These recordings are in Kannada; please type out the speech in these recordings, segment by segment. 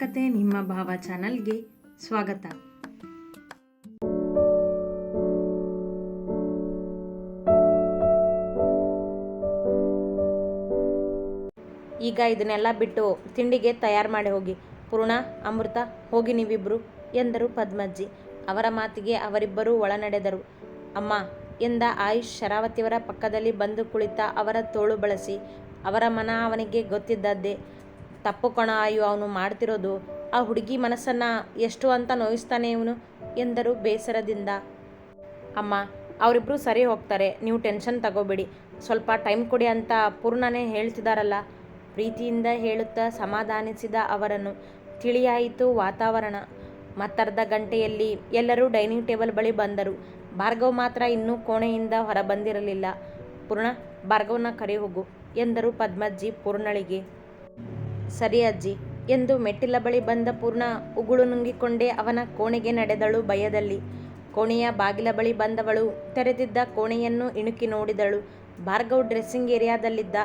ಕತೆ ನಿಮ್ಮ ಭಾವ ಚಾನಲ್ಗೆ ಸ್ವಾಗತ. ಈಗ ಇದನ್ನೆಲ್ಲ ಬಿಟ್ಟು ತಿಂಡಿಗೆ ತಯಾರು ಮಾಡಿ ಹೋಗಿ. ಪೂರ್ಣ, ಅಮೃತ, ಹೋಗಿ ನೀವಿಬ್ರು, ಎಂದರು ಪದ್ಮಜ್ಜಿ. ಅವರ ಮಾತಿಗೆ ಅವರಿಬ್ಬರೂ ಒಳನಡೆದರು. ಅಮ್ಮ, ಎಂದ ಆಯುಷ್ ಶರಾವತಿಯವರ ಪಕ್ಕದಲ್ಲಿ ಬಂದು ಕುಳಿತ ಅವರ ತೋಳು ಬಳಸಿ, ಅವರ ಮನ ಅವನಿಗೆ ಗೊತ್ತಿದ್ದದ್ದೇ. ತಪ್ಪು ಕಣ ಅಯ್ಯೋ, ಅವನು ಮಾಡ್ತಿರೋದು. ಆ ಹುಡುಗಿ ಮನಸ್ಸನ್ನು ಎಷ್ಟು ಅಂತ ನೋಯಿಸ್ತಾನೆ ಇವನು ಎಂದರು ಬೇಸರದಿಂದ. ಅಮ್ಮ ಅವರಿಬ್ಬರು ಸರಿ ಹೋಗ್ತಾರೆ. ನೀವು ಟೆನ್ಷನ್ ತಗೋಬೇಡಿ. ಸ್ವಲ್ಪ ಟೈಮ್ ಕೊಡಿ ಅಂತ ಪೂರ್ಣನೇ ಹೇಳ್ತಿದಾರಲ್ಲ. ಪ್ರೀತಿಯಿಂದ ಹೇಳುತ್ತಾ ಸಮಾಧಾನಿಸಿದ ಅವರನ್ನು. ತಿಳಿಯಾಯಿತು ವಾತಾವರಣ. ಮತ್ತರ್ಧ ಗಂಟೆಯಲ್ಲಿ ಎಲ್ಲರೂ ಡೈನಿಂಗ್ ಟೇಬಲ್ ಬಳಿ ಬಂದರು. ಭಾರ್ಗವ್ ಮಾತ್ರ ಇನ್ನೂ ಕೋಣೆಯಿಂದ ಹೊರಬಂದಿರಲಿಲ್ಲ. ಪೂರ್ಣ, ಭಾರ್ಗವ್ನ ಕರೆ ಹೋಗು ಎಂದರು ಪದ್ಮಜ್ಜಿ ಪೂರ್ಣಳಿಗೆ. ಸರಿ ಅಜ್ಜಿ ಎಂದು ಮೆಟ್ಟಿಲ ಬಳಿ ಬಂದ ಪೂರ್ಣ ಉಗುಳು ನುಂಗಿಕೊಂಡೇ ಅವನ ಕೋಣೆಗೆ ನಡೆದಳು ಭಯದಲ್ಲಿ. ಕೋಣೆಯ ಬಾಗಿಲ ಬಳಿ ಬಂದವಳು ತೆರೆದಿದ್ದ ಕೋಣೆಯನ್ನು ಇಣುಕಿ ನೋಡಿದಳು. ಭಾರ್ಗವ್ ಡ್ರೆಸ್ಸಿಂಗ್ ಏರಿಯಾದಲ್ಲಿದ್ದ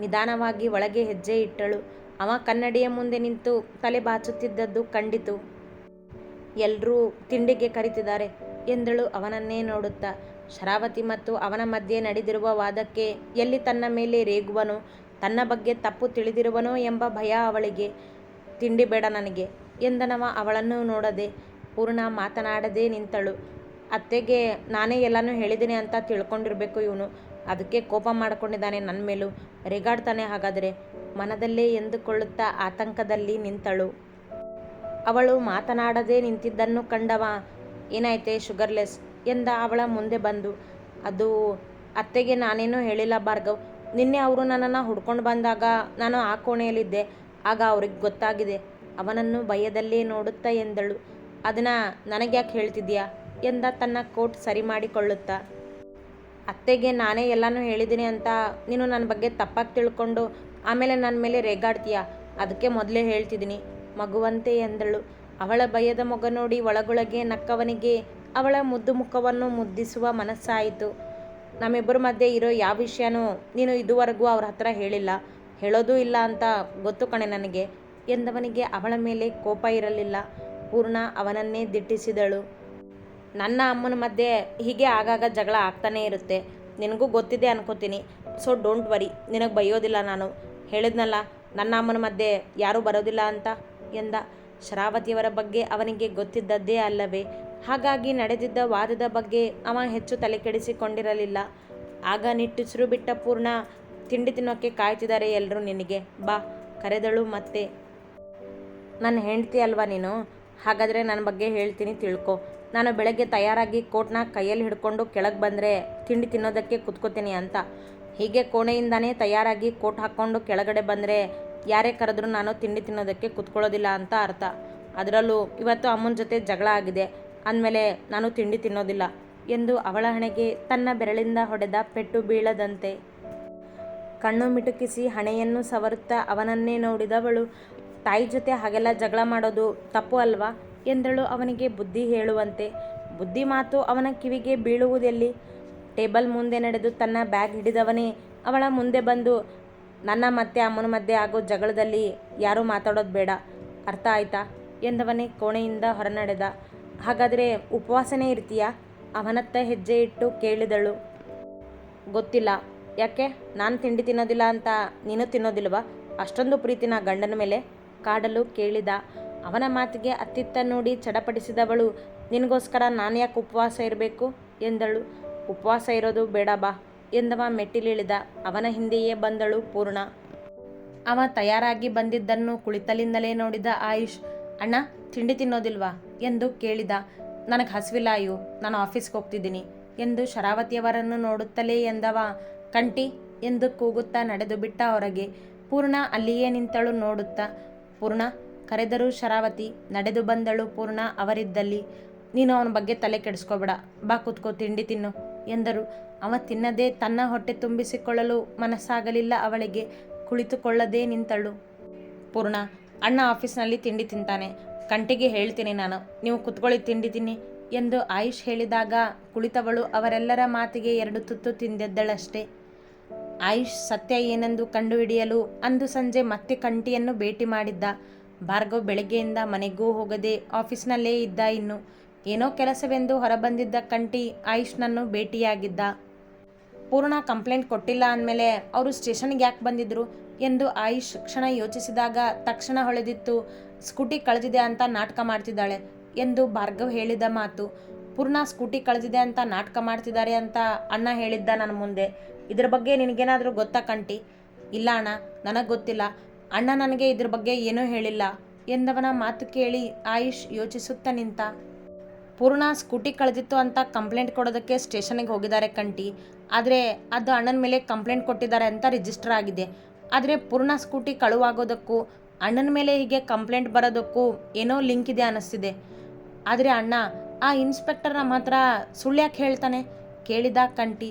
ನಿಧಾನವಾಗಿ ಒಳಗೆ ಹೆಜ್ಜೆ ಇಟ್ಟಳು. ಅವ ಕನ್ನಡಿಯ ಮುಂದೆ ನಿಂತು ತಲೆ ಬಾಚುತ್ತಿದ್ದದ್ದು ಕಂಡಿತು. ಎಲ್ಲರೂ ತಿಂಡಿಗೆ ಕರಿತಿದ್ದಾರೆ ಎಂದಳು ಅವನನ್ನೇ ನೋಡುತ್ತಾ. ಶರಾವತಿ ಮತ್ತು ಅವನ ಮಧ್ಯೆ ನಡೆದಿರುವ ವಾದಕ್ಕೆ ಎಲ್ಲಿ ತನ್ನ ಮೇಲೆ ರೇಗುವನೋ ತನ್ನ ಬಗ್ಗೆ ತಪ್ಪು ತಿಳಿದಿರುವನೋ ಎಂಬ ಭಯ ಅವಳಿಗೆ. ತಿಂಡಿ ಬೇಡ ನನಗೆ ಎಂದನವ ಅವಳನ್ನು ನೋಡದೆ ಪೂರ್ಣ ಮಾತನಾಡದೆ ನಿಂತಳು. ಅತ್ತೆಗೆ ನಾನೇ ಎಲ್ಲನೂ ಹೇಳಿದ್ದೀನಿ ಅಂತ ತಿಳ್ಕೊಂಡಿರಬೇಕು ಇವನು. ಅದಕ್ಕೆ ಕೋಪ ಮಾಡಿಕೊಂಡಿದ್ದಾನೆ ನನ್ನ ಮೇಲೂ. ರೇಗಾಡ್ತಾನೆ ಹಾಗಾದರೆ ಮನದಲ್ಲೇ ಎಂದುಕೊಳ್ಳುತ್ತಾ ಆತಂಕದಲ್ಲಿ ನಿಂತಳು. ಅವಳು ಮಾತನಾಡದೆ ನಿಂತಿದ್ದನ್ನು ಕಂಡವ ಏನಾಯ್ತೆ ಶುಗರ್ಲೆಸ್ ಎಂದ ಅವಳ ಮುಂದೆ ಬಂದು. ಅದು ಅತ್ತೆಗೆ ನಾನೇನೂ ಹೇಳಿಲ್ಲ ಭಾರ್ಗವ್. ನಿನ್ನೆ ಅವರು ನನ್ನನ್ನು ಹುಡ್ಕೊಂಡು ಬಂದಾಗ ನಾನು ಆ ಕೋಣೆಯಲ್ಲಿದ್ದೆ. ಆಗ ಅವ್ರಿಗೆ ಗೊತ್ತಾಗಿದೆ, ಅವನನ್ನು ಭಯದಲ್ಲೇ ನೋಡುತ್ತಾ ಎಂದಳು. ಅದನ್ನು ನನಗೆ ಯಾಕೆ ಹೇಳ್ತಿದ್ಯಾ ಎಂದ ತನ್ನ ಕೋಟ್ ಸರಿ ಮಾಡಿಕೊಳ್ಳುತ್ತಾ. ಅತ್ತೆಗೆ ನಾನೇ ಎಲ್ಲನೂ ಹೇಳಿದ್ದೀನಿ ಅಂತ ನೀನು ನನ್ನ ಬಗ್ಗೆ ತಪ್ಪಾಗಿ ತಿಳ್ಕೊಂಡು ಆಮೇಲೆ ನನ್ನ ಮೇಲೆ ರೇಗಾಡ್ತೀಯ? ಅದಕ್ಕೆ ಮೊದಲೇ ಹೇಳ್ತಿದ್ದೀನಿ ಮಗುವಂತೆ ಎಂದಳು. ಅವಳ ಭಯದ ಮಗ ನೋಡಿ ಒಳಗೊಳಗೆ ನಕ್ಕವನಿಗೆ ಅವಳ ಮುದ್ದು ಮುಖವನ್ನು ಮುದ್ದಿಸುವ ಮನಸ್ಸಾಯಿತು. ನಮ್ಮಿಬ್ಬರ ಮಧ್ಯೆ ಇರೋ ಯಾವ ವಿಷಯನೂ ನೀನು ಇದುವರೆಗೂ ಅವ್ರ ಹತ್ರ ಹೇಳಿಲ್ಲ. ಹೇಳೋದೂ ಇಲ್ಲ ಅಂತ ಗೊತ್ತು ಕಣೆ ನನಗೆ. ಎಂದವನಿಗೆ ಅವಳ ಮೇಲೆ ಕೋಪ ಇರಲಿಲ್ಲ. ಪೂರ್ಣ ಅವನನ್ನೇ ದಿಟ್ಟಿಸಿದಳು. ನನ್ನ ಅಮ್ಮನ ಮಧ್ಯೆ ಹೀಗೆ ಆಗಾಗ ಜಗಳ ಆಗ್ತಾನೇ ಇರುತ್ತೆ. ನಿನಗೂ ಗೊತ್ತಿದೆ ಅನ್ಕೋತೀನಿ. ಸೊ ಡೋಂಟ್ ವರಿ ನಿನಗೆ ಬೈಯೋದಿಲ್ಲ ನಾನು. ಹೇಳಿದ್ನಲ್ಲ, ನನ್ನ ಅಮ್ಮನ ಮಧ್ಯೆ ಯಾರೂ ಬರೋದಿಲ್ಲ ಅಂತ? ಎಂದ. ಶರಾವತಿಯವರ ಬಗ್ಗೆ ಅವನಿಗೆ ಗೊತ್ತಿದ್ದದ್ದೇ ಅಲ್ಲವೇ. ಹಾಗಾಗಿ ನಡೆದಿದ್ದ ವಾದದ ಬಗ್ಗೆ ಅವ ಹೆಚ್ಚು ತಲೆಕೆಡಿಸಿಕೊಂಡಿರಲಿಲ್ಲ ಆಗ ನಿಟ್ಟುಸಿರು ಬಿಟ್ಟ ಪೂರ್ಣ ತಿಂಡಿ ತಿನ್ನೋಕ್ಕೆ ಕಾಯ್ತಿದ್ದಾರೆ ಎಲ್ಲರೂ ನಿನಗೆ. ಬಾ, ಕರೆದಳು ಮತ್ತೆ, ನನ್ನ ಹೆಂಡ್ತಿ ಅಲ್ವಾ ನೀನು? ಹಾಗಾದರೆ ನನ್ನ ಬಗ್ಗೆ ಹೇಳ್ತೀನಿ ತಿಳ್ಕೊ. ನಾನು ಬೆಳಗ್ಗೆ ತಯಾರಾಗಿ ಕೋಟ್ನ ಕೈಯಲ್ಲಿ ಹಿಡ್ಕೊಂಡು ಕೆಳಗೆ ಬಂದರೆ ತಿಂಡಿ ತಿನ್ನೋದಕ್ಕೆ ಕುತ್ಕೋತೀನಿ ಅಂತ. ಹೀಗೆ ಕೋಣೆಯಿಂದಾನೇ ತಯಾರಾಗಿ ಕೋಟ್ ಹಾಕ್ಕೊಂಡು ಕೆಳಗಡೆ ಬಂದರೆ ಯಾರೇ ಕರೆದ್ರೂ ನಾನು ತಿಂಡಿ ತಿನ್ನೋದಕ್ಕೆ ಕುತ್ಕೊಳ್ಳೋದಿಲ್ಲ ಅಂತ ಅರ್ಥ. ಅದರಲ್ಲೂ ಇವತ್ತು ಅಮ್ಮನ ಜೊತೆ ಜಗಳ ಆಗಿದೆ. ಅಂದಮೇಲೆ ನಾನು ತಿಂಡಿ ತಿನ್ನೋದಿಲ್ಲ ಎಂದು ಅವಳ ಹಣೆಗೆ ತನ್ನ ಬೆರಳಿಂದ ಹೊಡೆದ ಪೆಟ್ಟು ಬೀಳದಂತೆ. ಕಣ್ಣು ಮಿಟುಕಿಸಿ ಹಣೆಯನ್ನು ಸವರುತ್ತಾ ಅವನನ್ನೇ ನೋಡಿದವಳು, ತಾಯಿ ಜೊತೆ ಹಾಗೆಲ್ಲ ಜಗಳ ಮಾಡೋದು ತಪ್ಪು ಅಲ್ವಾ? ಎಂದಳು ಅವನಿಗೆ ಬುದ್ಧಿ ಹೇಳುವಂತೆ. ಬುದ್ಧಿ ಮಾತು ಅವನ ಕಿವಿಗೆ ಬೀಳುವುದೆಲ್ಲಿ? ಟೇಬಲ್ ಮುಂದೆ ನಡೆದು ತನ್ನ ಬ್ಯಾಗ್ ಹಿಡಿದವನೇ ಅವಳ ಮುಂದೆ ಬಂದು, ನನ್ನ ಮತ್ತೆ ಅಮ್ಮನ ಮಧ್ಯೆ ಆಗೋ ಜಗಳದಲ್ಲಿ ಯಾರೂ ಮಾತಾಡೋದು ಬೇಡ, ಅರ್ಥ ಆಯ್ತಾ? ಎಂದವನೇ ಕೋಣೆಯಿಂದ ಹೊರನಡೆದ. ಹಾಗಾದರೆ ಉಪವಾಸನೇ ಇರ್ತೀಯಾ? ಅವನತ್ತ ಹೆಜ್ಜೆ ಇಟ್ಟು ಕೇಳಿದಳು. ಗೊತ್ತಿಲ್ಲ. ಯಾಕೆ? ನಾನು ತಿಂಡಿ ತಿನ್ನೋದಿಲ್ಲ ಅಂತ ನೀನು ತಿನ್ನೋದಿಲ್ವ? ಅಷ್ಟೊಂದು ಪ್ರೀತಿನ ಗಂಡನ ಮೇಲೆ. ಕಾಡಲು ಕೇಳಿದ. ಅವನ ಮಾತಿಗೆ ಅತ್ತಿತ್ತ ನೋಡಿ ಚಡಪಡಿಸಿದವಳು, ನಿನಗೋಸ್ಕರ ನಾನು ಯಾಕೆ ಉಪವಾಸ ಇರಬೇಕು? ಎಂದಳು. ಉಪವಾಸ ಇರೋದು ಬೇಡ ಬಾ, ಎಂದವ ಮೆಟ್ಟಿಲಿಳಿದ. ಅವನ ಹಿಂದೆಯೇ ಬಂದಳು ಪೂರ್ಣ. ಅವ ತಯಾರಾಗಿ ಬಂದಿದ್ದನ್ನು ಕುಳಿತಲಿಂದಲೇ ನೋಡಿದ ಆಯುಷ್, ಅಣ್ಣ ತಿಂಡಿ ತಿನ್ನೋದಿಲ್ವಾ? ಎಂದು ಕೇಳಿದ. ನನಗೆ ಹಸಿವಿಲ್ಲ ಅಯ್ಯೋ, ನಾನು ಆಫೀಸ್ಗೆ ಹೋಗ್ತಿದ್ದೀನಿ. ಎಂದು ಶರಾವತಿಯವರನ್ನು ನೋಡುತ್ತಲೇ ಎಂದವ. ಕಂಟಿ ಎಂದು ಕೂಗುತ್ತಾ ನಡೆದು ಬಿಟ್ಟ ಹೊರಗೆ. ಪೂರ್ಣ ಅಲ್ಲಿಯೇ ನಿಂತಳು ನೋಡುತ್ತಾ. ಪೂರ್ಣ, ಕರೆದರೂ ಶರಾವತಿ. ನಡೆದು ಬಂದಳು ಪೂರ್ಣ ಅವರಿದ್ದಲ್ಲಿ. ನೀನು ಅವನ ಬಗ್ಗೆ ತಲೆ ಕೆಡಿಸ್ಕೋಬೇಡ. ಬಾ ಕೂತ್ಕೋ, ತಿಂಡಿ ತಿನ್ನು, ಎಂದರು. ಅವ ತಿನ್ನದೇ ತನ್ನ ಹೊಟ್ಟೆ ತುಂಬಿಸಿಕೊಳ್ಳಲು ಮನಸ್ಸಾಗಲಿಲ್ಲ ಅವಳಿಗೆ. ಕುಳಿತುಕೊಳ್ಳದೇ ನಿಂತಳು. ಪೂರ್ಣ, ಅಣ್ಣ ಆಫೀಸ್ನಲ್ಲಿ ತಿಂಡಿ ತಿಂತಾನೆ. ಕಂಟಿಗೆ ಹೇಳ್ತೀನಿ ನಾನು. ನೀವು ಕುತ್ಕೊಳ್ಳಿ ತಿಂಡಿದ್ದೀನಿ ಎಂದು ಆಯುಷ್ ಹೇಳಿದಾಗ ಕುಳಿತವಳು ಅವರೆಲ್ಲರ ಮಾತಿಗೆ ಎರಡು ತುತ್ತು ತಿಂದೆದ್ದಳಷ್ಟೇ. ಆಯುಷ್, ಸತ್ಯ ಏನೆಂದು ಕಂಡುಹಿಡಿಯಲು ಅಂದು ಸಂಜೆ ಮತ್ತೆ ಕಂಟಿಯನ್ನು ಭೇಟಿ ಮಾಡಿದ್ದ. ಭಾರ್ಗವ್ ಬೆಳಗ್ಗೆಯಿಂದ ಮನೆಗೂ ಹೋಗದೆ ಆಫೀಸ್ನಲ್ಲೇ ಇದ್ದ ಇನ್ನು. ಏನೋ ಕೆಲಸವೆಂದು ಹೊರಬಂದಿದ್ದ ಕಂಟಿ ಆಯುಷ್ನನ್ನು ಭೇಟಿಯಾಗಿದ್ದ. ಪೂರ್ಣ ಕಂಪ್ಲೇಂಟ್ ಕೊಟ್ಟಿಲ್ಲ ಅಂದಮೇಲೆ ಅವರು ಸ್ಟೇಷನ್ಗೆ ಯಾಕೆ ಬಂದಿದ್ರು ಎಂದು ಆಯುಷ್ ಕ್ಷಣ ಯೋಚಿಸಿದಾಗ ತಕ್ಷಣ ಹೊಳೆದಿತ್ತು. ಸ್ಕೂಟಿ ಕಳೆದಿದೆ ಅಂತ ನಾಟಕ ಮಾಡ್ತಿದ್ದಾಳೆ ಎಂದು ಭಾರ್ಗವ್ ಹೇಳಿದ ಮಾತು. ಪೂರ್ಣ ಸ್ಕೂಟಿ ಕಳೆದಿದೆ ಅಂತ ನಾಟಕ ಮಾಡ್ತಿದ್ದಾರೆ ಅಂತ ಅಣ್ಣ ಹೇಳಿದ್ದ ನನ್ನ ಮುಂದೆ. ಇದ್ರ ಬಗ್ಗೆ ನಿನಗೇನಾದರೂ ಗೊತ್ತಾ ಕಂಟಿ? ಇಲ್ಲ ಅಣ್ಣ, ನನಗೆ ಗೊತ್ತಿಲ್ಲ. ಅಣ್ಣ ನನಗೆ ಇದ್ರ ಬಗ್ಗೆ ಏನೂ ಹೇಳಿಲ್ಲ ಎಂದವನ ಮಾತು ಕೇಳಿ ಆಯುಷ್ ಯೋಚಿಸುತ್ತಾ ನಿಂತ. ಪೂರ್ಣ ಸ್ಕೂಟಿ ಕಳೆದಿತ್ತು ಅಂತ ಕಂಪ್ಲೇಂಟ್ ಕೊಡೋದಕ್ಕೆ ಸ್ಟೇಷನ್ಗೆ ಹೋಗಿದ್ದಾರೆ ಕಂಟಿ. ಆದರೆ ಅದು ಅಣ್ಣನ ಮೇಲೆ ಕಂಪ್ಲೇಂಟ್ ಕೊಟ್ಟಿದ್ದಾರೆ ಅಂತ ರಿಜಿಸ್ಟರ್ ಆಗಿದೆ. ಆದರೆ ಪೂರ್ಣ ಸ್ಕೂಟಿ ಕಳುವಾಗೋದಕ್ಕೂ ಅಣ್ಣನ ಮೇಲೆ ಹೀಗೆ ಕಂಪ್ಲೇಂಟ್ ಬರೋದಕ್ಕೂ ಏನೋ ಲಿಂಕ್ ಇದೆ ಅನ್ನಿಸ್ತಿದೆ. ಆದರೆ ಅಣ್ಣ, ಆ ಇನ್ಸ್ಪೆಕ್ಟರ್ ಮಾತ್ರ ಹತ್ರ ಸುಳ್ಳು ಯಾಕೆ ಹೇಳ್ತಾನೆ? ಕೇಳಿದ ಕಂಟಿ,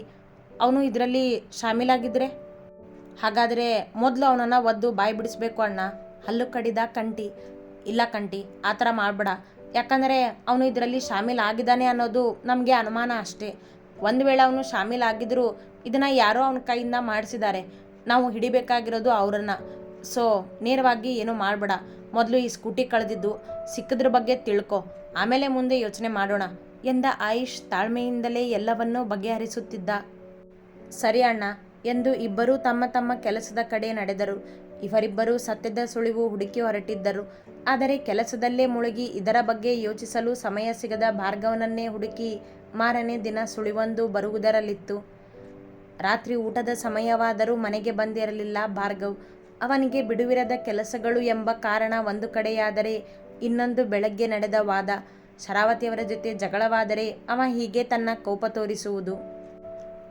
ಅವನು ಇದರಲ್ಲಿ ಶಾಮೀಲಾಗಿದ್ರೆ? ಹಾಗಾದರೆ ಮೊದಲು ಅವನನ್ನು ಒದ್ದು ಬಾಯಿ ಬಿಡಿಸ್ಬೇಕು ಅಣ್ಣ. ಹಲ್ಲು ಕಡಿದ ಕಂಟಿ, ಇಲ್ಲ ಕಂಟಿ, ಆ ಥರ ಮಾಡಬೇಡ. ಯಾಕಂದರೆ ಅವನು ಇದರಲ್ಲಿ ಶಾಮೀಲಾಗಿದ್ದಾನೆ ಅನ್ನೋದು ನಮಗೆ ಅನುಮಾನ ಅಷ್ಟೇ. ಒಂದು ವೇಳೆ ಅವನು ಶಾಮೀಲಾಗಿದ್ದರೂ ಇದನ್ನು ಯಾರೋ ಅವನ ಕೈಯಿಂದ ಮಾಡಿಸಿದ್ದಾರೆ. ನಾವು ಹಿಡಿಬೇಕಾಗಿರೋದು ಅವರನ್ನು. ಸೊ, ನೇರವಾಗಿ ಏನೂ ಮಾಡಬೇಡ. ಮೊದಲು ಈ ಸ್ಕೂಟಿ ಕಳೆದಿದ್ದು ಸಿಕ್ಕದ್ರ ಬಗ್ಗೆ ತಿಳ್ಕೊ. ಆಮೇಲೆ ಮುಂದೆ ಯೋಚನೆ ಮಾಡೋಣ ಎಂದ ಆಯುಷ್ ತಾಳ್ಮೆಯಿಂದಲೇ ಎಲ್ಲವನ್ನೂ ಬಗೆಹರಿಸುತ್ತಿದ್ದ. ಸರಿ ಅಣ್ಣ ಎಂದು ಇಬ್ಬರೂ ತಮ್ಮ ತಮ್ಮ ಕೆಲಸದ ಕಡೆ ನಡೆದರು. ಇವರಿಬ್ಬರೂ ಸತ್ಯದ ಸುಳಿವು ಹುಡುಕಿ ಹೊರಟಿದ್ದರು. ಆದರೆ ಕೆಲಸದಲ್ಲೇ ಮುಳುಗಿ ಇದರ ಬಗ್ಗೆ ಯೋಚಿಸಲು ಸಮಯ ಸಿಗದ ಭಾರ್ಗವನನ್ನೇ ಹುಡುಕಿ ಮಾರನೇ ದಿನ ಸುಳಿವೊಂದು ಬರುವುದರಲ್ಲಿತ್ತು. ರಾತ್ರಿ ಊಟದ ಸಮಯವಾದರೂ ಮನೆಗೆ ಬಂದಿರಲಿಲ್ಲ ಭಾರ್ಗವ್. ಅವನಿಗೆ ಬಿಡುವಿರದ ಕೆಲಸಗಳು ಎಂಬ ಕಾರಣ ಒಂದು ಕಡೆಯಾದರೆ ಇನ್ನೊಂದು ಬೆಳಗ್ಗೆ ನಡೆದ ವಾದ. ಶರಾವತಿಯವರ ಜೊತೆ ಜಗಳವಾದರೆ ಅವ ಹೀಗೆ ತನ್ನ ಕೋಪ ತೋರಿಸುವುದು.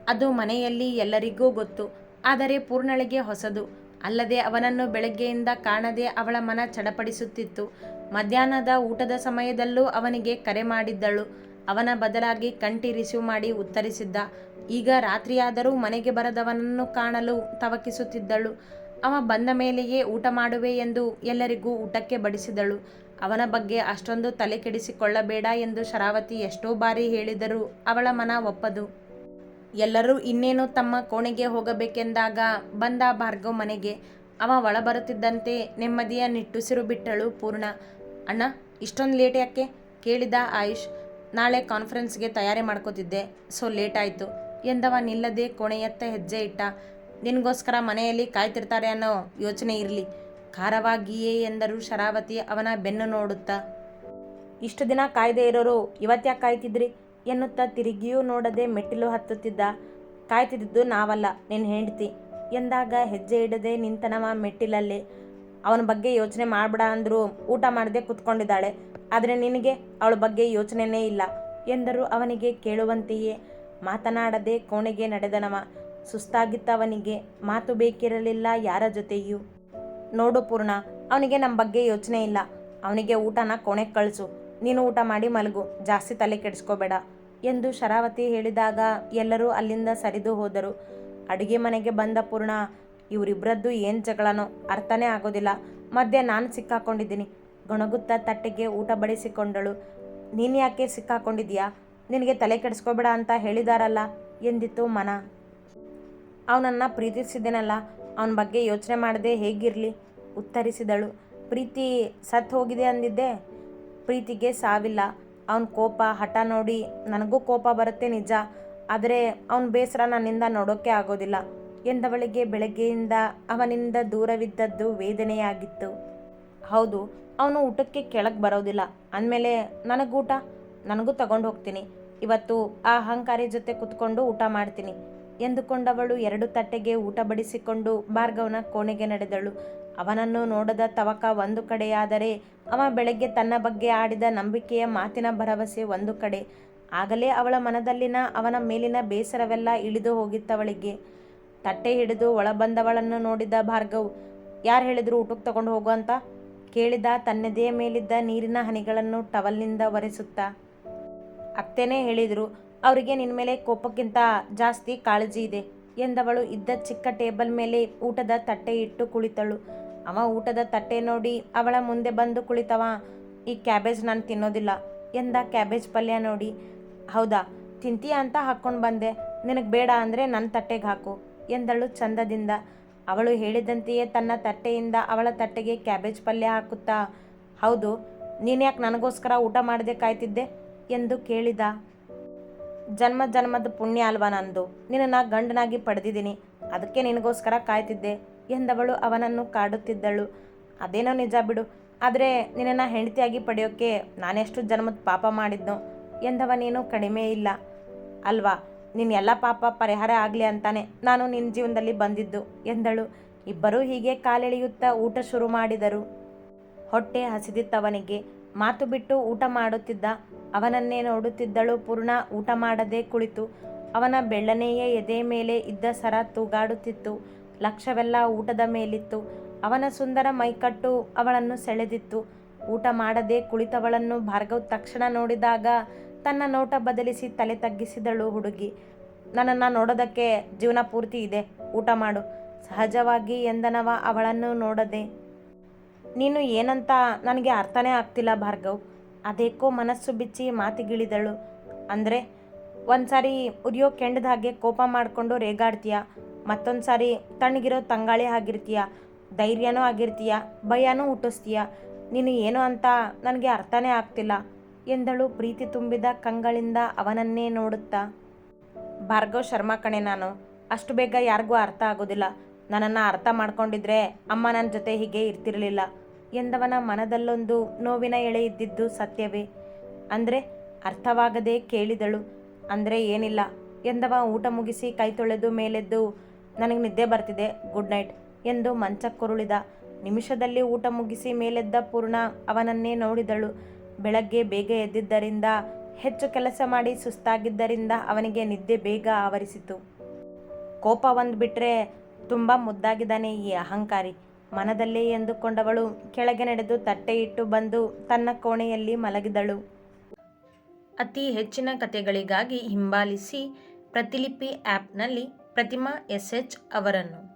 ಅದು ಮನೆಯಲ್ಲಿ ಎಲ್ಲರಿಗೂ ಗೊತ್ತು, ಆದರೆ ಪೂರ್ಣಳಿಗೆ ಹೊಸದು. ಅಲ್ಲದೆ ಅವನನ್ನು ಬೆಳಗ್ಗೆಯಿಂದ ಕಾಣದೆ ಅವಳ ಮನ ಚಡಪಡಿಸುತ್ತಿತ್ತು. ಮಧ್ಯಾಹ್ನದ ಊಟದ ಸಮಯದಲ್ಲೂ ಅವನಿಗೆ ಕರೆ ಮಾಡಿದ್ದಳು. ಅವನ ಬದಲಾಗಿ ಕಂಟಿ ರಿಸೀವ್ ಮಾಡಿ ಉತ್ತರಿಸಿದ್ದ. ಈಗ ರಾತ್ರಿಯಾದರೂ ಮನೆಗೆ ಬರದವನನ್ನು ಕಾಣಲು ತವಕಿಸುತ್ತಿದ್ದಳು. ಅವ ಬಂದ ಮೇಲೆಯೇ ಊಟ ಮಾಡುವೆ ಎಂದು ಎಲ್ಲರಿಗೂ ಊಟಕ್ಕೆ ಬಡಿಸಿದಳು. ಅವನ ಬಗ್ಗೆ ಅಷ್ಟೊಂದು ತಲೆ ಕೆಡಿಸಿಕೊಳ್ಳಬೇಡ ಎಂದು ಶರಾವತಿ ಎಷ್ಟೋ ಬಾರಿ ಹೇಳಿದರೂ ಅವಳ ಮನ ಒಪ್ಪದು. ಎಲ್ಲರೂ ಇನ್ನೇನು ತಮ್ಮ ಕೋಣೆಗೆ ಹೋಗಬೇಕೆಂದಾಗ ಬಂದ ಭಾರ್ಗವ್ ಮನೆಗೆ. ಅವ ಒಳಬರುತ್ತಿದ್ದಂತೆ ನೆಮ್ಮದಿಯ ನಿಟ್ಟುಸಿರು ಬಿಟ್ಟಳು ಪೂರ್ಣ. ಅಣ್ಣ, ಇಷ್ಟೊಂದು ಲೇಟ್ ಯಾಕೆ? ಕೇಳಿದ ಆಯುಷ್. ನಾಳೆ ಕಾನ್ಫರೆನ್ಸ್ಗೆ ತಯಾರಿ ಮಾಡ್ಕೋತಿದ್ದೆ. ಸೊ ಲೇಟ್ ಆಯಿತು ಎಂದವ ನಿಲ್ಲದೆ ಕೋಣೆಯತ್ತ ಹೆಜ್ಜೆ ಇಟ್ಟ. ನಿನಗೋಸ್ಕರ ಮನೆಯಲ್ಲಿ ಕಾಯ್ತಿರ್ತಾರೆ ಅನ್ನೋ ಯೋಚನೆ ಇರಲಿ. ಖಾರವಾಗಿಯೇ ಎಂದರು ಶರಾವತಿ ಅವನ ಬೆನ್ನು ನೋಡುತ್ತಾ, ಇಷ್ಟು ದಿನ ಕಾಯ್ದೆ ಇರೋರು ಇವತ್ತ್ಯಾಕೆ ಕಾಯ್ತಿದ್ರಿ? ಎನ್ನುತ್ತಾ ತಿರುಗಿಯೂ ನೋಡದೆ ಮೆಟ್ಟಿಲು ಹತ್ತುತ್ತಿದ್ದ, ಕಾಯ್ತಿದ್ದು ನಾವಲ್ಲ ನಿನ್ನ ಹೆಂಡತಿ. ಎಂದಾಗ ಹೆಜ್ಜೆ ಇಡದೆ ನಿಂತನವ ಮೆಟ್ಟಿಲಲ್ಲಿ. ಅವನ ಬಗ್ಗೆ ಯೋಚನೆ ಮಾಡಬೇಡ ಅಂದರೂ ಊಟ ಮಾಡದೆ ಕುತ್ಕೊಂಡಿದ್ದಾಳೆ. ಆದರೆ ನಿನಗೆ ಅವಳ ಬಗ್ಗೆ ಯೋಚನೆನೇ ಇಲ್ಲ ಎಂದರು ಅವನಿಗೆ ಕೇಳುವಂತೆಯೇ ಮಾತನಾಡದೆ ಕೋಣೆಗೆ ನಡೆದನವ. ಸುಸ್ತಾಗಿತ್ತ ಅವನಿಗೆ ಮಾತು ಬೇಕಿರಲಿಲ್ಲ ಯಾರ ಜೊತೆಯೂ. ನೋಡು ಪೂರ್ಣ, ಅವನಿಗೆ ನಮ್ಮ ಬಗ್ಗೆ ಯೋಚನೆ ಇಲ್ಲ. ಅವನಿಗೆ ಊಟನ ಕೊನೆ ಕಳಿಸು. ನೀನು ಊಟ ಮಾಡಿ ಮಲಗು, ಜಾಸ್ತಿ ತಲೆ ಕೆಡಿಸ್ಕೋಬೇಡ ಎಂದು ಶರಾವತಿ ಹೇಳಿದಾಗ ಎಲ್ಲರೂ ಅಲ್ಲಿಂದ ಸರಿದು ಹೋದರು. ಅಡುಗೆ ಮನೆಗೆ ಬಂದ ಪೂರ್ಣ ಇವರಿಬ್ಬರದ್ದು ಏನು ಜಗಳನೋ ಅರ್ಥನೇ ಆಗೋದಿಲ್ಲ. ಮಧ್ಯೆ ನಾನು ಸಿಕ್ಕಾಕೊಂಡಿದ್ದೀನಿ. ಗೊಣಗುತ್ತಾ ತಟ್ಟೆಗೆ ಊಟ ಬಡಿಸಿಕೊಂಡಳು. ನೀನು ಯಾಕೆ ಸಿಕ್ಕಾಕೊಂಡಿದ್ಯಾ ನಿನಗೆ ತಲೆ ಕೆಡಿಸ್ಕೋಬೇಡ ಅಂತ ಹೇಳಿದಾರಲ್ಲ ಎಂದಿತ್ತು ಮನ. ಅವನನ್ನು ಪ್ರೀತಿಸಿದ್ದೇನಲ್ಲ ಅವನ ಬಗ್ಗೆ ಯೋಚನೆ ಮಾಡದೆ ಹೇಗಿರಲಿ? ಉತ್ತರಿಸಿದಳು. ಪ್ರೀತಿ ಸತ್ತು ಹೋಗಿದೆ ಅಂದಿದ್ದೆ. ಪ್ರೀತಿಗೆ ಸಾವಿಲ್ಲ. ಅವನ ಕೋಪ, ಹಠ ನೋಡಿ ನನಗೂ ಕೋಪ ಬರುತ್ತೆ ನಿಜ. ಆದರೆ ಅವನ ಬೇಸರ ನನ್ನಿಂದ ನೋಡೋಕ್ಕೆ ಆಗೋದಿಲ್ಲ. ಎಂದವಳಿಗೆ ಬೆಳಗ್ಗೆಯಿಂದ ಅವನಿಂದ ದೂರವಿದ್ದದ್ದು ವೇದನೆಯಾಗಿತ್ತು. ಹೌದು, ಅವನು ಊಟಕ್ಕೆ ಕೆಳಗೆ ಬರೋದಿಲ್ಲ. ಅಂದಮೇಲೆ ನನಗೂಟ? ನನಗೂ ತಗೊಂಡು ಹೋಗ್ತೀನಿ. ಇವತ್ತು ಆ ಅಹಂಕಾರಿ ಜೊತೆ ಕುತ್ಕೊಂಡು ಊಟ ಮಾಡ್ತೀನಿ. ಎಂದುಕೊಂಡವಳು ಎರಡು ತಟ್ಟೆಗೆ ಊಟ ಬಡಿಸಿಕೊಂಡು ಭಾರ್ಗವನ ಕೋಣೆಗೆ ನಡೆದಳು. ಅವನನ್ನು ನೋಡದ ತವಕ ಒಂದು ಕಡೆಯಾದರೆ ಅವ ಬೆಳಗ್ಗೆ ತನ್ನ ಬಗ್ಗೆ ಆಡಿದ ನಂಬಿಕೆಯ ಮಾತಿನ ಭರವಸೆ ಒಂದು ಕಡೆ. ಆಗಲೇ ಅವಳ ಮನದಲ್ಲಿನ ಅವನ ಮೇಲಿನ ಬೇಸರವೆಲ್ಲ ಇಳಿದು ಹೋಗಿತ್ತವಳಿಗೆ. ತಟ್ಟೆ ಹಿಡಿದು ಒಳಬಂದವಳನ್ನು ನೋಡಿದ ಭಾರ್ಗವ್, ಯಾರು ಹೇಳಿದ್ರು ಊಟಕ್ಕೆ ತಗೊಂಡು ಹೋಗು ಅಂತ? ಕೇಳಿದ ತನ್ನದೇ ಮೇಲಿದ್ದ ನೀರಿನ ಹನಿಗಳನ್ನು ಟವಲ್ನಿಂದ ಒರೆಸುತ್ತಾ. ಅತ್ತೆನೇ ಹೇಳಿದರು ಅವರಿಗೆ ನಿನ್ನ ಮೇಲೆ ಕೋಪಕ್ಕಿಂತ ಜಾಸ್ತಿ ಕಾಳಜಿ ಇದೆ ಎಂದವಳು ಇದ್ದ ಚಿಕ್ಕ ಟೇಬಲ್ ಮೇಲೆ ಊಟದ ತಟ್ಟೆ ಇಟ್ಟು ಕುಳಿತಳು. ಅವ ಊಟದ ತಟ್ಟೆ ನೋಡಿ ಅವಳ ಮುಂದೆ ಬಂದು ಕುಳಿತವ. ಈ ಕ್ಯಾಬೇಜ್ ನಾನು ತಿನ್ನೋದಿಲ್ಲ ಎಂದ ಕ್ಯಾಬೇಜ್ ಪಲ್ಯ ನೋಡಿ. ಹೌದಾ, ತಿಂತೀಯ ಅಂತ ಹಾಕ್ಕೊಂಡು ಬಂದೆ. ನಿನಗೆ ಬೇಡ ಅಂದರೆ ನನ್ನ ತಟ್ಟೆಗೆ ಹಾಕು ಎಂದಳು ಚಂದದಿಂದ. ಅವಳು ಹೇಳಿದಂತೆಯೇ ತನ್ನ ತಟ್ಟೆಯಿಂದ ಅವಳ ತಟ್ಟೆಗೆ ಕ್ಯಾಬೇಜ್ ಪಲ್ಯ ಹಾಕುತ್ತಾ, ಹೌದು ನೀನು ಯಾಕೆ ನನಗೋಸ್ಕರ ಊಟ ಮಾಡದೆ ಕಾಯ್ತಿದ್ದೆ? ಎಂದು ಕೇಳಿದ. ಜನ್ಮ ಜನ್ಮದ ಪುಣ್ಯ ಅಲ್ವಾ ನಂದು? ನಿನ್ನನ್ನು ಗಂಡನಾಗಿ ಪಡೆದಿದ್ದೀನಿ. ಅದಕ್ಕೆ ನಿನಗೋಸ್ಕರ ಕಾಯ್ತಿದ್ದೆ. ಎಂದವಳು ಅವನನ್ನು ಕಾಡುತ್ತಿದ್ದಳು. ಅದೇನೋ ನಿಜ ಬಿಡು. ಆದರೆ ನಿನ್ನನ್ನು ಹೆಂಡತಿಯಾಗಿ ಪಡೆಯೋಕ್ಕೆ ನಾನೆಷ್ಟು ಜನ್ಮದ ಪಾಪ ಮಾಡಿದ್ನೋ? ಎಂದವನೇನು ಕಡಿಮೆ ಇಲ್ಲ. ಅಲ್ವಾ? ನಿನ್ನ ಎಲ್ಲ ಪಾಪ ಪರಿಹಾರ ಆಗಲಿ ಅಂತಾನೆ ನಾನು ನಿನ್ನ ಜೀವನದಲ್ಲಿ ಬಂದಿದ್ದು, ಎಂದಳು. ಇಬ್ಬರೂ ಹೀಗೆ ಕಾಲೆಳೆಯುತ್ತಾ ಊಟ ಶುರು ಮಾಡಿದರು. ಹೊಟ್ಟೆ ಹಸಿದಿತ್ತವನಿಗೆ. ಮಾತು ಬಿಟ್ಟು ಊಟ ಮಾಡುತ್ತಿದ್ದ ಅವನನ್ನೇ ನೋಡುತ್ತಿದ್ದಳು ಪೂರ್ಣ ಊಟ ಮಾಡದೆ ಕುಳಿತು. ಅವನ ಬೆಳ್ಳನೆಯ ಎದೆ ಮೇಲೆ ಇದ್ದ ಸರ ತೂಗಾಡುತ್ತಿತ್ತು. ಲಕ್ಷವೆಲ್ಲ ಊಟದ ಮೇಲಿತ್ತು. ಅವನ ಸುಂದರ ಮೈಕಟ್ಟು ಅವಳನ್ನು ಸೆಳೆದಿತ್ತು. ಊಟ ಮಾಡದೆ ಕುಳಿತವಳನ್ನು ಭಾರ್ಗವ್ ತಕ್ಷಣ ನೋಡಿದಾಗ ತನ್ನ ನೋಟ ಬದಲಿಸಿ ತಲೆ ತಗ್ಗಿಸಿದಳು ಹುಡುಗಿ. ನನ್ನನ್ನು ನೋಡೋದಕ್ಕೆ ಜೀವನ ಪೂರ್ತಿ ಇದೆ. ಊಟ ಮಾಡು. ಸಹಜವಾಗಿ ಎಂದನವ ಅವಳನ್ನು ನೋಡದೆ. ನೀನು ಏನಂತ ನನಗೆ ಅರ್ಥನೇ ಆಗ್ತಿಲ್ಲ ಭಾರ್ಗವ್. ಅದೇಕೋ ಮನಸ್ಸು ಬಿಚ್ಚಿ ಮಾತಿಗಿಳಿದಳು. ಅಂದರೆ ಒಂದು ಸಾರಿ ಉರಿಯೋ ಕೆಂಡದ ಹಾಗೆ ಕೋಪ ಮಾಡಿಕೊಂಡು ರೇಗಾಡ್ತೀಯ? ಮತ್ತೊಂದು ಸಾರಿ ತಣ್ಣಗಿರೋ ತಂಗಾಳಿ ಆಗಿರ್ತೀಯ? ಧೈರ್ಯನೂ ಆಗಿರ್ತೀಯ? ಭಯನೂ ಹುಟ್ಟಿಸ್ತೀಯ? ನೀನು ಏನು ಅಂತ ನನಗೆ ಅರ್ಥನೇ ಆಗ್ತಿಲ್ಲ, ಎಂದಳು ಪ್ರೀತಿ ತುಂಬಿದ ಕಂಗಳಿಂದ ಅವನನ್ನೇ ನೋಡುತ್ತಾ. ಭಾರ್ಗವ್ ಶರ್ಮಾ ಕಣೆ ನಾನು. ಅಷ್ಟು ಬೇಗ ಯಾರಿಗೂ ಅರ್ಥ ಆಗೋದಿಲ್ಲ. ನನ್ನನ್ನು ಅರ್ಥ ಮಾಡ್ಕೊಂಡಿದ್ರೆ ಅಮ್ಮ ನನ್ನ ಜೊತೆ ಹೀಗೆ ಇರ್ತಿರಲಿಲ್ಲ. ಎಂದವನ ಮನದಲ್ಲೊಂದು ನೋವಿನ ಎಳೆ ಇದ್ದಿದ್ದು ಸತ್ಯವೇ. ಅಂದರೆ ಅರ್ಥವಾಗದೆ ಕೇಳಿದಳು. ಅಂದರೆ ಏನಿಲ್ಲ. ಎಂದವ ಊಟ ಮುಗಿಸಿ ಕೈ ತೊಳೆದು ಮೇಲೆದ್ದು, ನನಗೆ ನಿದ್ದೆ ಬರ್ತಿದೆ ಗುಡ್ ನೈಟ್ ಎಂದು ಮಂಚಕ್ಕುರುಳಿದ. ನಿಮಿಷದಲ್ಲಿ ಊಟ ಮುಗಿಸಿ ಮೇಲೆದ್ದ ಪೂರ್ಣ ಅವನನ್ನೇ ನೋಡಿದಳು. ಬೆಳಗ್ಗೆ ಬೇಗ ಎದ್ದಿದ್ದರಿಂದ, ಹೆಚ್ಚು ಕೆಲಸ ಮಾಡಿ ಸುಸ್ತಾಗಿದ್ದರಿಂದ ಅವನಿಗೆ ನಿದ್ದೆ ಬೇಗ ಆವರಿಸಿತು. ಕೋಪ ಒಂದು ಬಿಟ್ಟರೆ ತುಂಬ ಮುದ್ದಾಗಿದ್ದಾನೆ ಈ ಅಹಂಕಾರಿ. ಮನದಲ್ಲೇ ಎಂದುಕೊಂಡವಳು. ಕೆಳಗೆ ನಡೆದು ತಟ್ಟೆ ಇಟ್ಟು ಬಂದು ತನ್ನ ಕೋಣೆಯಲ್ಲಿ ಮಲಗಿದಳು. ಅತಿ ಹೆಚ್ಚಿನ ಕಥೆಗಳಿಗಾಗಿ ಹಿಂಬಾಲಿಸಿ ಪ್ರತಿಲಿಪಿ ಆ್ಯಪ್ನಲ್ಲಿ ಪ್ರತಿಮಾ ಎಸ್ ಎಚ್ ಅವರನ್ನು.